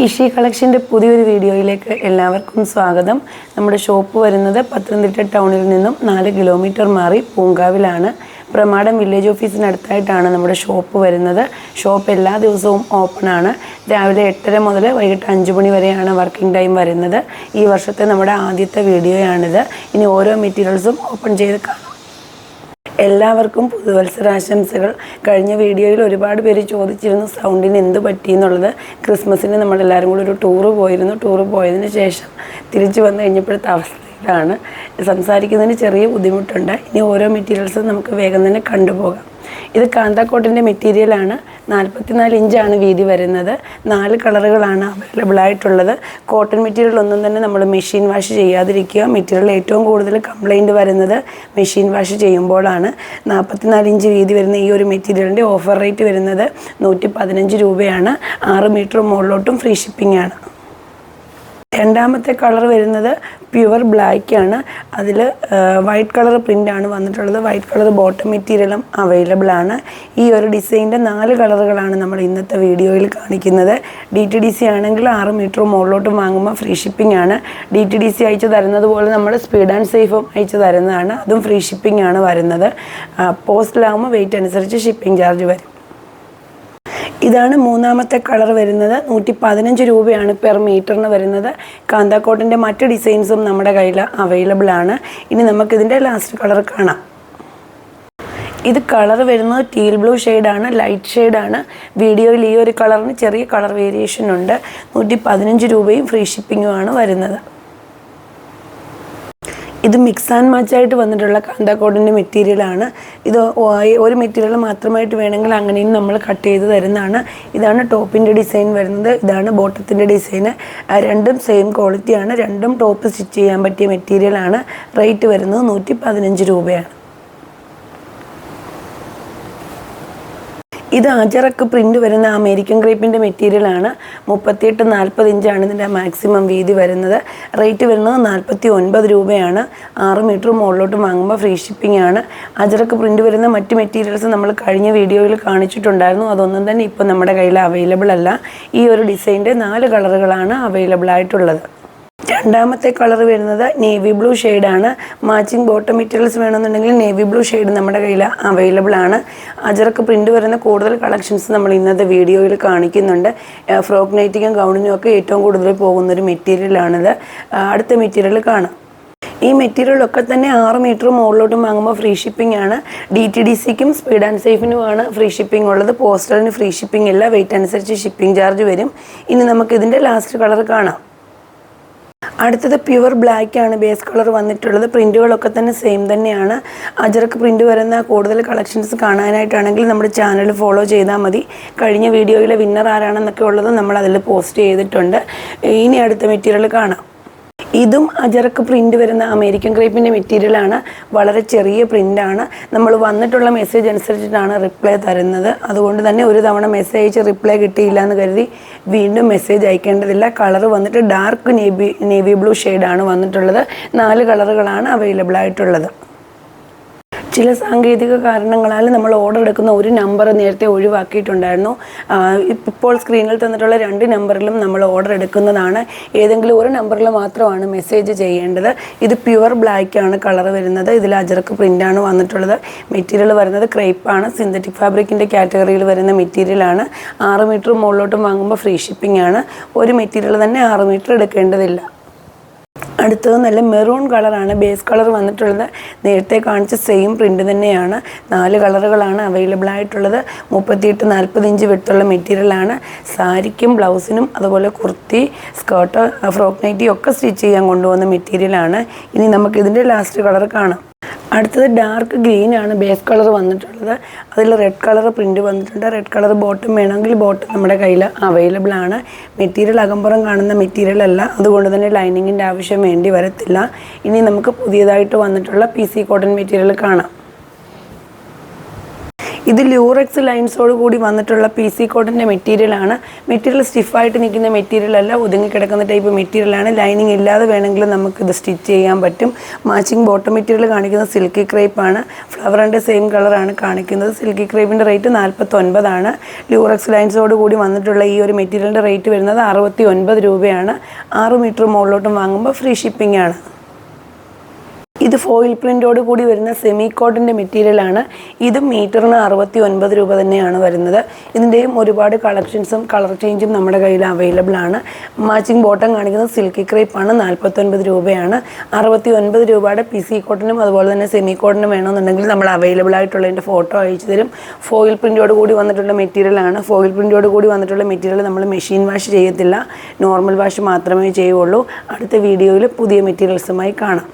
ഇഷി കളക്ഷന്റെ പുതിയൊരു വീഡിയോയിലേക്ക് എല്ലാവർക്കും സ്വാഗതം. നമ്മുടെ ഷോപ്പ് വരുന്നത് പത്തനംതിട്ട ടൗണിൽ നിന്നും നാല് കിലോമീറ്റർ മാറി പൂങ്കാവിലാണ്. പ്രമാടം വില്ലേജ് ഓഫീസിനടുത്തായിട്ടാണ് നമ്മുടെ ഷോപ്പ് വരുന്നത്. ഷോപ്പ് എല്ലാ ദിവസവും ഓപ്പൺ ആണ്. രാവിലെ എട്ടര മുതൽ വൈകിട്ട് അഞ്ച് മണി വരെയാണ് വർക്കിംഗ് ടൈം വരുന്നത്. ഈ വർഷത്തെ നമ്മുടെ ആദ്യത്തെ വീഡിയോയാണിത്. ഇനി ഓരോ മെറ്റീരിയൽസും ഓപ്പൺ ചെയ്ത് കാണാം. എല്ലാവർക്കും പുതുവത്സരാശംസകൾ. കഴിഞ്ഞ വീഡിയോയിൽ ഒരുപാട് പേര് ചോദിച്ചിരുന്നു സൗണ്ടിന് എന്ത് പറ്റി എന്നുള്ളത് ക്രിസ്മസിന് നമ്മളെല്ലാവരും കൂടി ഒരു ടൂറ് പോയിരുന്നു. ടൂറ് പോയതിന് ശേഷം തിരിച്ചു വന്നു കഴിഞ്ഞപ്പോഴത്തെ അവസ്ഥയിലാണ്. സംസാരിക്കുന്നതിന് ചെറിയ ബുദ്ധിമുട്ടുണ്ട്. ഇനി ഓരോ മെറ്റീരിയൽസും നമുക്ക് വേഗം തന്നെ കണ്ടുപോകാം. ഇത് കാന്താക്കോട്ടിന്റെ മെറ്റീരിയലാണ് നാൽപ്പത്തിനാല് ഇഞ്ചാണ് വീതി വരുന്നത്. നാല് കളറുകളാണ് അവൈലബിൾ ആയിട്ടുള്ളത്. കോട്ടൺ മെറ്റീരിയൽ ഒന്നും തന്നെ നമ്മൾ മെഷീൻ വാഷ് ചെയ്യാതിരിക്കുക. മെറ്റീരിയൽ ഏറ്റവും കൂടുതൽ കംപ്ലൈന്റ് വരുന്നത് മെഷീൻ വാഷ് ചെയ്യുമ്പോഴാണ്. നാൽപ്പത്തിനാല് ഇഞ്ച് വീതി വരുന്ന ഈ ഒരു മെറ്റീരിയലിന്റെ ഓഫർ റേറ്റ് വരുന്നത് നൂറ്റി പതിനഞ്ച് രൂപയാണ്. ആറ് മീറ്റർ മുകളിലോട്ടും ഫ്രീ ഷിപ്പിംഗ് ആണ്. രണ്ടാമത്തെ കളർ വരുന്നത് പ്യുവർ ബ്ലാക്ക് ആണ്. അതിൽ വൈറ്റ് കളർ പ്രിന്റാണ് വന്നിട്ടുള്ളത്. വൈറ്റ് കളർ ബോട്ടം മെറ്റീരിയലും അവൈലബിൾ ആണ്. ഈ ഒരു ഡിസൈന്റെ നാല് കളറുകളാണ് നമ്മൾ ഇന്നത്തെ വീഡിയോയിൽ കാണിക്കുന്നത്. ഡി ടി ഡി സി ആണെങ്കിൽ ആറ് മീറ്റർ മുകളിലോട്ട് വാങ്ങുമ്പോൾ ഫ്രീ ഷിപ്പിംഗ് ആണ്. ഡി ടി ഡി സി അയച്ചു തരുന്നത് പോലെ നമ്മൾ സ്പീഡ് ആൻഡ് സേഫും അയച്ചു തരുന്നതാണ്. അതും ഫ്രീ ഷിപ്പിംഗ് ആണ് വരുന്നത്. പോസ്റ്റിലാകുമ്പോൾ വെയിറ്റ് അനുസരിച്ച് ഷിപ്പിംഗ് ചാർജ് വരും. ഇതാണ് മൂന്നാമത്തെ കളർ വരുന്നത്. നൂറ്റി പതിനഞ്ച് രൂപയാണ് പെർ മീറ്ററിന് വരുന്നത്. കാന്താക്കോട്ടിന്റെ മറ്റ് ഡിസൈൻസും നമ്മുടെ കയ്യിൽ അവൈലബിൾ ആണ്. ഇനി നമുക്കിതിന്റെ ലാസ്റ്റ് കളർ കാണാം. ഇത് കളർ വരുന്നത് ടീൽ ബ്ലൂ ഷെയ്ഡാണ് ലൈറ്റ് ഷെയ്ഡാണ് വീഡിയോയിൽ ഈ ഒരു കളറിന് ചെറിയ കളർ വേരിയേഷൻ ഉണ്ട്. നൂറ്റി പതിനഞ്ച് രൂപയും ഫ്രീ ഷിപ്പിങ്ങുമാണ് വരുന്നത്. ഇത് മിക്സ് ആൻഡ് മാച്ച് ആയിട്ട് വന്നിട്ടുള്ള കാന്താക്കോടിന്റെ മെറ്റീരിയലാണ് ഇത് ഒരു മെറ്റീരിയൽ മാത്രമായിട്ട് വേണമെങ്കിൽ അങ്ങനെയും നമ്മൾ കട്ട് ചെയ്ത് തരുന്നതാണ്. ഇതാണ് ടോപ്പിന്റെ ഡിസൈൻ വരുന്നത്. ഇതാണ് ബോട്ടത്തിന്റെ ഡിസൈന് രണ്ടും സെയിം ക്വാളിറ്റിയാണ് രണ്ടും ടോപ്പ് സ്റ്റിച്ച് ചെയ്യാൻ പറ്റിയ മെറ്റീരിയലാണ് റേറ്റ് വരുന്നത് നൂറ്റി പതിനഞ്ച് രൂപയാണ്. ഇത് അജറക്ക് പ്രിന്റ് വരുന്ന അമേരിക്കൻ ക്രേപ്പിന്റെ മെറ്റീരിയലാണ് മുപ്പത്തിയെട്ട് നാൽപ്പത് ഇഞ്ചാണ് ഇതിന്റെ മാക്സിമം വീതി വരുന്നത്. റേറ്റ് വരുന്നത് നാൽപ്പത്തി ഒൻപത് രൂപയാണ്. ആറ് മീറ്റർ മുകളിലോട്ട് വാങ്ങുമ്പോൾ ഫ്രീ ഷിപ്പിംഗ് ആണ്. അജറക്ക് പ്രിന്റ് വരുന്ന മറ്റ് മെറ്റീരിയൽസ് നമ്മൾ കഴിഞ്ഞ വീഡിയോയിൽ കാണിച്ചിട്ടുണ്ടായിരുന്നു. അതൊന്നും തന്നെ ഇപ്പോൾ നമ്മുടെ കയ്യിൽ അവൈലബിൾ അല്ല. ഈ ഒരു ഡിസൈന്റെ നാല് കളറുകളാണ് അവൈലബിൾ ആയിട്ടുള്ളത്. രണ്ടാമത്തെ കളർ വരുന്നത് നേവി ബ്ലൂ ഷെയ്ഡാണ്. മാച്ചിങ് ബോട്ടം മെറ്റീരിയൽസ് വേണമെന്നുണ്ടെങ്കിൽ നേവി ബ്ലൂ ഷെയ്ഡ് നമ്മുടെ കയ്യിൽ അവൈലബിൾ ആണ്. അജറക്ക് പ്രിന്റ് വരുന്ന കൂടുതൽ കളക്ഷൻസ് നമ്മൾ ഇന്നത്തെ വീഡിയോയിൽ കാണിക്കുന്നുണ്ട്. ഫ്രോക്ക് നൈറ്റിക്കും ഗൗണിനും ഒക്കെ ഏറ്റവും കൂടുതൽ പോകുന്നൊരു മെറ്റീരിയലാണിത് അടുത്ത മെറ്റീരിയൽ കാണാം. ഈ മെറ്റീരിയലൊക്കെ തന്നെ ആറ് മീറ്റർ മുകളിലോട്ട് വാങ്ങുമ്പോൾ ഫ്രീ ഷിപ്പിംഗ് ആണ്. ഡി ടി ഡി സിക്കും സ്പീഡ് ആൻഡ് സേഫിനുമാണ് ഫ്രീ ഷിപ്പിംഗ് ഉള്ളത്. പോസ്റ്റലിന് ഫ്രീ ഷിപ്പിംഗ് ഇല്ല. വെയിറ്റ് അനുസരിച്ച് ഷിപ്പിംഗ് ചാർജ് വരും. ഇനി നമുക്ക് ഇതിന്റെ ലാസ്റ്റ് കളർ കാണാം. അടുത്തത് പ്യുവർ ബ്ലാക്ക് ആണ്. ബേസ് കളർ വന്നിട്ടുള്ളത്. പ്രിന്റുകളൊക്കെ തന്നെ സെയിം തന്നെയാണ്. അജറക്ക് പ്രിന്റ് വരുന്ന കൂടുതൽ കളക്ഷൻസ് കാണാനായിട്ടാണെങ്കിൽ നമ്മുടെ ചാനൽ ഫോളോ ചെയ്താൽ മതി. കഴിഞ്ഞ വീഡിയോയിലെ വിന്നർ ആരാണെന്നൊക്കെ ഉള്ളത് നമ്മൾ അതിൽ പോസ്റ്റ് ചെയ്തിട്ടുണ്ട്. ഇനി അടുത്ത മെറ്റീരിയൽ കാണാം. ഇതും അജറക്ക് പ്രിന്റ് വരുന്ന അമേരിക്കൻ ക്രേപ്പിന്റെ മെറ്റീരിയലാണ് വളരെ ചെറിയ പ്രിന്റാണ് നമ്മൾ വന്നിട്ടുള്ള മെസ്സേജ് അനുസരിച്ചിട്ടാണ് റിപ്ലൈ തരുന്നത്. അതുകൊണ്ട് തന്നെ ഒരു തവണ മെസ്സേജ് അയച്ച് റിപ്ലൈ കിട്ടിയില്ല എന്ന് കരുതി വീണ്ടും മെസ്സേജ് അയക്കേണ്ടതില്ല. കളർ വന്നിട്ട് ഡാർക്ക് നേവി നേവി ബ്ലൂ ഷെയ്ഡാണ് വന്നിട്ടുള്ളത്. നാല് കളറുകളാണ് അവൈലബിൾ ആയിട്ടുള്ളത്. ചില സാങ്കേതിക കാരണങ്ങളാൽ നമ്മൾ ഓർഡർ എടുക്കുന്ന ഒരു നമ്പർ നേരത്തെ ഒഴിവാക്കിയിട്ടുണ്ടായിരുന്നു. ഇപ്പോൾ സ്ക്രീനിൽ തന്നിട്ടുള്ള രണ്ട് നമ്പറിലും നമ്മൾ ഓർഡർ എടുക്കുന്നതാണ്. ഏതെങ്കിലും ഒരു നമ്പറിൽ മാത്രമാണ് മെസ്സേജ് ചെയ്യേണ്ടത്. ഇത് പ്യുവർ ബ്ലാക്ക് ആണ് കളർ വരുന്നത്. ഇതിൽ അജർക്ക് പ്രിന്റാണ് വന്നിട്ടുള്ളത്. മെറ്റീരിയൽ വരുന്നത് ക്രേപ്പാണ് സിന്തറ്റിക് ഫാബ്രിക്കിന്റെ കാറ്റഗറിയിൽ വരുന്ന മെറ്റീരിയലാണ് ആറ് മീറ്റർ മുകളിലോട്ടും വാങ്ങുമ്പോൾ ഫ്രീ ഷിപ്പിംഗ് ആണ്. ഒരു മെറ്റീരിയൽ തന്നെ ആറ് മീറ്റർ എടുക്കേണ്ടതില്ല. അടുത്തത് നല്ല മെറൂൺ കളറാണ്. ബേസ് കളർ വന്നിട്ടുള്ളത്. നേരത്തെ കാണിച്ച സെയിം പ്രിന്റ് തന്നെയാണ്. നാല് കളറുകളാണ് അവൈലബിൾ ആയിട്ടുള്ളത്. മുപ്പത്തിയെട്ട് നാൽപ്പത് ഇഞ്ച് വിട്ടുള്ള മെറ്റീരിയലാണ് സാരിക്കും ബ്ലൗസിനും അതുപോലെ കുർത്തി സ്കേർട്ട് ഫ്രോക്ക് നൈറ്റി ഒക്കെ സ്റ്റിച്ച് ചെയ്യാൻ കൊണ്ടുപോകുന്ന മെറ്റീരിയലാണ് ഇനി നമുക്ക് ഇതിന്റെ ലാസ്റ്റ് കളർ കാണാം. അടുത്തത് ഡാർക്ക് ഗ്രീൻ ആണ്. ബേസ് കളർ വന്നിട്ടുള്ളത്. അതിൽ റെഡ് കളർ പ്രിന്റ് വന്നിട്ടുണ്ട്. റെഡ് കളർ ബോട്ടം വേണമെങ്കിൽ ബോട്ടം നമ്മുടെ കയ്യിൽ അവൈലബിൾ ആണ്. മെറ്റീരിയൽ അകമ്പുറം കാണുന്ന മെറ്റീരിയൽ അല്ല. അതുകൊണ്ട് തന്നെ ലൈനിങ്ങിന്റെ ആവശ്യം വേണ്ടി വരത്തില്ല. ഇനി നമുക്ക് പുതിയതായിട്ട് വന്നിട്ടുള്ള പി കോട്ടൺ മെറ്റീരിയൽ കാണാം. ഇത് ലൂറക്സ് ലൈൻസോട് കൂടി വന്നിട്ടുള്ള പി സി കോട്ടന്റെ മെറ്റീരിയലാണ് മെറ്റീരിയൽ സ്റ്റിഫായിട്ട് നിൽക്കുന്ന മെറ്റീരിയൽ അല്ല ഒതുങ്ങി കിടക്കുന്ന ടൈപ്പ് മെറ്റീരിയലാണ് ലൈനിങ് ഇല്ലാതെ വേണമെങ്കിൽ നമുക്കിത് സ്റ്റിച്ച് ചെയ്യാൻ പറ്റും. മാച്ചിങ് ബോട്ടം മെറ്റീരിയൽ കാണിക്കുന്നത് സിൽക്കി ക്രേപ്പാണ് ഫ്ലവറിന്റെ സെയിം കളറാണ് കാണിക്കുന്നത്. സിൽക്കി ക്രേപ്പിന്റെ റേറ്റ് നാൽപ്പത്തൊൻപതാണ് ലൂറക്സ് ലൈൻസോട് കൂടി വന്നിട്ടുള്ള ഈ ഒരു മെറ്റീരിയലിന്റെ റേറ്റ് വരുന്നത് അറുപത്തി ഒൻപത് രൂപയാണ്. ആറ് മീറ്റർ മുകളിലോട്ടും വാങ്ങുമ്പോൾ ഫ്രീ ഷിപ്പിംഗ് ആണ്. ഇത് ഫോയിൽ പ്രിന്റോട് കൂടി വരുന്ന സെമി കോട്ടിന്റെ മെറ്റീരിയലാണ് ഇതും മീറ്ററിന് അറുപത്തി ഒൻപത് രൂപ തന്നെയാണ് വരുന്നത്. ഇതിന്റെയും ഒരുപാട് കളക്ഷൻസും കളർ ചേഞ്ചും നമ്മുടെ കയ്യിൽ അവൈലബിൾ ആണ്. മാച്ചിങ് ബോട്ടം കാണിക്കുന്നത് സിൽക്കി ക്രേപ്പാണ് നാൽപ്പത്തൊൻപത് രൂപയാണ്. അറുപത്തി ഒൻപത് രൂപയുടെ പി സി കോട്ടനും അതുപോലെ തന്നെ സെമി കോട്ടനും വേണമെന്നുണ്ടെങ്കിൽ നമ്മൾ അവൈലബിൾ ആയിട്ടുള്ളതിന്റെ ഫോട്ടോ അയച്ചു തരും. ഫോയിൽ പ്രിന്റോട് കൂടി വന്നിട്ടുള്ള മെറ്റീരിയലാണ് ഫോയിൽ പ്രിന്റോട് കൂടി വന്നിട്ടുള്ള മെറ്റീരിയൽ നമ്മൾ മെഷീൻ വാഷ് ചെയ്യത്തില്ല. നോർമൽ വാഷ് മാത്രമേ ചെയ്യുള്ളൂ. അടുത്ത വീഡിയോയിൽ പുതിയ മെറ്റീരിയൽസുമായി കാണാം.